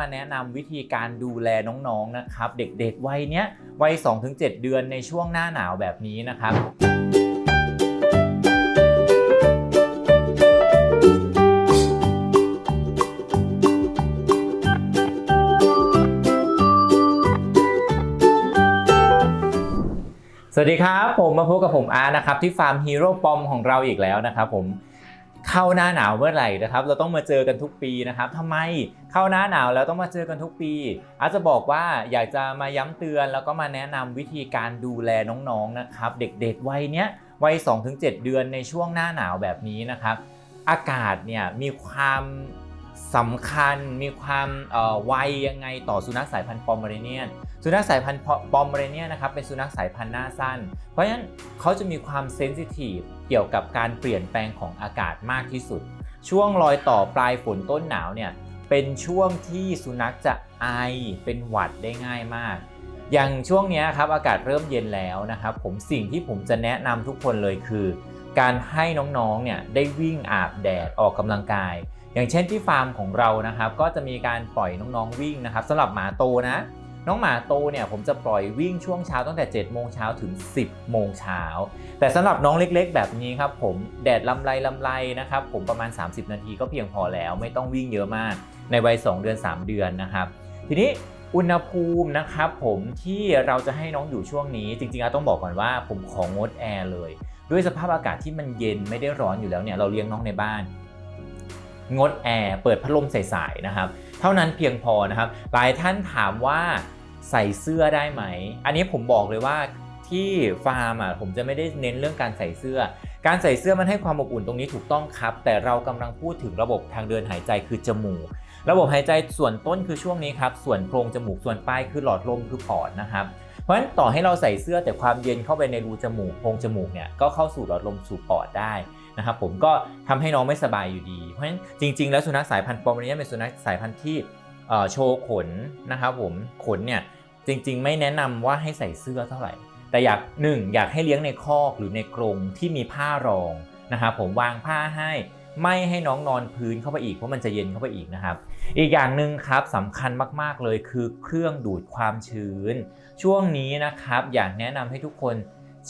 มาแนะนำวิธีการดูแลน้องๆนะครับ เด็กๆวัยเนี้ยวัย 2-7 เดือนในช่วงหน้าหนาวแบบนี้นะครับสวัสดีครับ ผมมาพบกับผมอาร์นะครับ ที่ฟาร์มฮีโร่ปอมของเราอีกแล้วนะครับผม เข้าหน้าหนาวเมื่อไหร่นะครับ เราต้องมาเจอกันทุกปีนะครับทำไมเข้าหน้าหนาวแล้วต้องมาเจอกันทุกปี อาจจะบอกว่าอยากจะมาย้ำเตือนแล้วก็มาแนะนำวิธีการดูแลน้องๆนะครับ เด็กๆวัยเนี้ยวัย 2-7 เดือนในช่วงหน้าหนาวแบบนี้นะครับ อากาศเนี่ยมีความสำคัญมีความเอ่อไวยังไงต่อสุนัขสายพันธุ์ปอมเมอเรเนียน สุนัขสายพันธุ์ปอมเมอเรเนียนะครับเป็นสุนัขสายพันธุ์หน้าสั้น เพราะฉะนั้นเขาจะมีความเซนซิทีฟเกี่ยวกับการเปลี่ยนแปลงของอากาศมากที่สุด ช่วงรอยต่อปลายฝนต้นหนาวเนี่ยเป็นช่วงที่สุนัขจะไอเป็นหวัดได้ง่ายมาก อย่างช่วงนี้ครับอากาศเริ่มเย็นแล้วนะครับผมสิ่งที่ผมจะแนะนำทุกคนเลยคือ การให้น้องๆเนี่ยได้วิ่งอาบแดดออกกำลังกาย อย่างเช่นที่ฟาร์มของเรานะครับก็จะมีการปล่อยน้องๆวิ่งนะครับสำหรับหมาโตนะ น้องหมาโตเนี่ยผมจะปล่อยวิ่งช่วงเช้าตั้งแต่ 7 โมงเช้าถึง 10 โมงเช้า แต่สำหรับน้องเล็กๆ แบบนี้ครับผมแดดลำไรลำไรนะครับผมประมาณ 30 นาทีก็เพียงพอแล้ว ไม่ต้องวิ่งเยอะมากในวัย 2 เดือน 3 เดือนนะครับ ทีนี้อุณหภูมินะครับผมที่เราจะให้น้องอยู่ช่วงนี้ จริงๆต้องบอกก่อนว่าผมของงดแอร์เลย ด้วยสภาพอากาศที่มันเย็นไม่ได้ร้อนอยู่แล้วเนี่ยเราเลี้ยงน้องในบ้าน งดแอร์เปิดพัดลมใสๆนะครับ เท่านั้นเพียงพอนะครับ หลายท่านถามว่าใส่เสื้อได้ไหม อันนี้ผมบอกเลยว่าที่ฟาร์มอะผมจะไม่ได้เน้นเรื่องการใส่เสื้อ การใส่เสื้อมันให้ความอบอุ่นตรงนี้ถูกต้องครับ แต่เรากำลังพูดถึงระบบทางเดินหายใจคือจมูก ระบบหายใจส่วนต้นคือช่วงนี้ครับ ส่วนโพรงจมูกส่วนปลายคือหลอดลมคือปอดนะครับ เพราะฉะนั้นต่อให้เราใส่เสื้อแต่ความเย็นเข้าไปในรูจมูกโพรงจมูกเนี่ยก็เข้าสู่หลอดลมสู่ปอดได้นะครับผมก็ทำให้น้องไม่สบายอยู่ดี เพราะฉะนั้นจริง ๆ แล้วสุนัขสายพันธุ์ปอมเมอเนียเป็นสุนัขสายพันธุ์ที่โชว์ขนนะครับผมขนเนี่ยจริง ๆ ไม่แนะนำว่าให้ใส่เสื้อเท่าไหร่ แต่อยากหนึ่งอยากให้เลี้ยงในคอกหรือในกรงที่มีผ้ารองนะครับผมวางผ้าให้ ไม่ให้น้องนอนพื้นเข้าไปอีกเพราะมันจะเย็นเข้าไปอีกนะครับ อีกอย่างหนึ่งครับสำคัญมากๆเลยคือเครื่องดูดความชื้น ช่วงนี้นะครับอยากแนะนำให้ทุกคน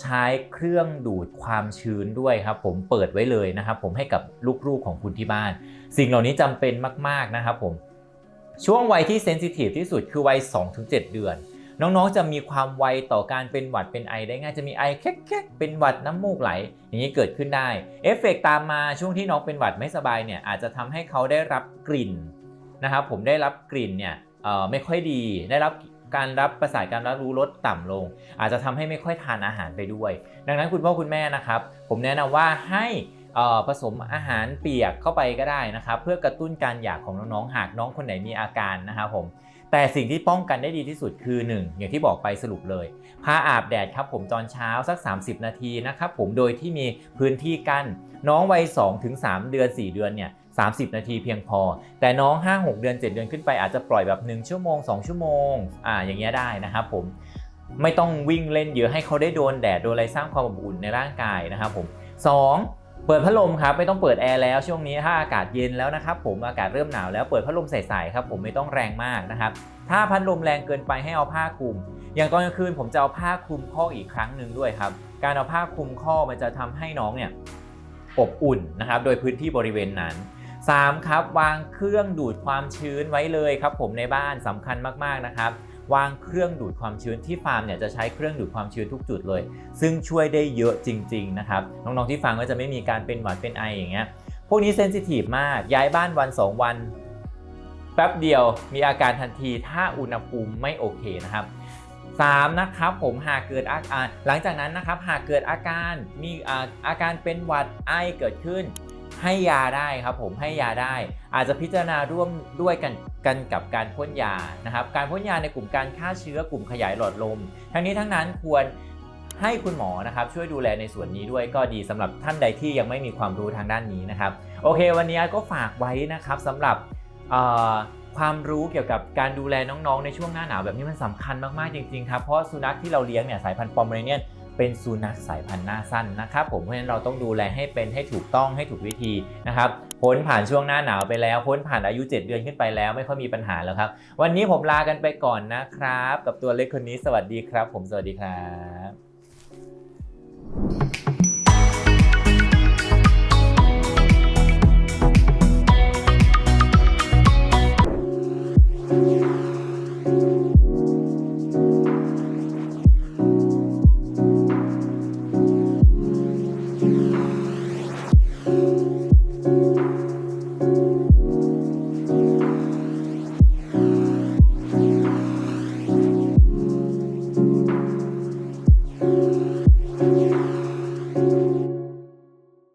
ใช้เครื่องดูดความชื้นด้วยครับ ผมเปิดไว้เลยนะครับ ผมให้กับลูกๆของคุณที่บ้าน สิ่งเหล่านี้จำเป็นมาก ๆนะครับ ผมช่วงวัยที่เซนซิทีฟที่สุดคือวัย 2-7 เดือน น้องๆ จะมีความไวต่อการเป็นหวัดเป็นไอได้ง่ายจะมีไอแค่ๆเป็นหวัดน้ำมูกไหล อย่างนี้เกิดขึ้นได้ เอฟเฟกต์ตามมาช่วงที่น้องเป็นหวัดไม่สบายเนี่ยอาจจะทำให้เขาได้รับกลิ่นนะครับผมได้รับกลิ่นเนี่ยไม่ค่อยดีได้รับการรับประสาทการรับรู้ลดต่ำลง อาจจะทำให้ไม่ค่อยทานอาหารไปด้วย ดังนั้นคุณพ่อคุณแม่นะครับ ผมแนะนำว่าให้ผสมอาหารเปียกเข้าไปก็ได้นะครับ เพื่อกระตุ้นการอยากของน้องๆหากน้องคนไหนมีอาการนะครับผม แต่สิ่งที่ป้องกันได้ดีที่สุดคือ 1 อย่างที่บอกไปสรุปเลยพาอาบแดดครับผมตอนเช้าสัก 30 นาทีนะครับผมโดยที่มีพื้นที่กั้นน้องวัย2ถึง3เดือน 4 เดือนเนี่ย30 นาทีเพียงพอ แต่น้อง 5 6 เดือน 7 เดือนขึ้นไปอาจจะปล่อยแบบ 1 ชั่วโมง 2 ชั่วโมงอ่าอย่างเงี้ยได้นะครับผมไม่ต้องวิ่งเล่นเยอะให้เขาได้โดนแดดโดนอะไรสร้างความอบอุ่นในร่างกายนะครับผม 2 เปิดพัดลมครับไม่ต้องเปิดแอร์แล้วช่วงนี้ถ้าอากาศเย็นแล้วนะครับผมอากาศเริ่มหนาวแล้วเปิดพัดลมใส่ๆครับผมไม่ต้องแรงมากนะครับถ้าพัดลมแรงเกินไปให้เอาผ้าคลุม อย่างตอนกลางคืนผมจะเอาผ้าคลุมข้ออีกครั้งหนึ่งด้วยครับการเอาผ้าคลุมข้อมันจะทำให้น้องเนี่ยอบอุ่นนะครับโดยพื้นที่บริเวณนั้น 3. ครับวางเครื่องดูดความชื้นไว้เลยครับผมในบ้านสำคัญมากๆนะครับ วางเครื่องดูดความชื้นที่ฟาร์มเนี่ยจะใช้เครื่องดูดความชื้นทุกจุดเลย ซึ่งช่วยได้เยอะจริง ๆ นะครับ น้องๆที่ฟังก็จะไม่มีการเป็นหวัดเป็นไออย่างเงี้ยพวกนี้เซนซิทีฟมากย้ายบ้านวัน 2 วันแป๊บเดียวมีอาการทันทีถ้าอุณหภูมิไม่โอเคนะครับ 3. นะครับผมหากเกิดอาการหลังจากนั้นนะครับหากเกิดอาการมีอ่าอาการเป็นหวัดไอเกิดขึ้น ให้ยาได้ครับผมให้ยาได้ อาจจะพิจารณาร่วมด้วยกันกันกับการพ่นยานะครับการพ่นยาในกลุ่มการฆ่าเชื้อกลุ่มขยายหลอดลม ทั้งนี้ทั้งนั้นควรให้คุณหมอนะครับช่วยดูแลในส่วนนี้ด้วยก็ดีสำหรับท่านใดที่ยังไม่มีความรู้ทางด้านนี้นะครับโอเค วันนี้ก็ฝากไว้นะครับสำหรับความรู้เกี่ยวกับการดูแลน้องๆ ในช่วงหน้าหนาวแบบนี้มันสำคัญมากๆจริงๆครับเพราะสุนัขที่เราเลี้ยงเนี่ยสายพันธุ์ปอมเมอเรเนียน เป็นสุนัขสายพันธุ์หน้าสั้นนะครับผมเพราะฉะนั้นเราต้องดูแลให้เป็นให้ถูกต้องให้ถูกวิธีนะครับพ้นผ่านช่วงหน้าหนาวไปแล้ว พ้นผ่านอายุ 7 เดือนขึ้นไปแล้วไม่ค่อยมีปัญหาแล้วครับ วันนี้ผมลากันไปก่อนนะครับ กับตัวเล็กคนนี้สวัสดีครับ ผมสวัสดีครับ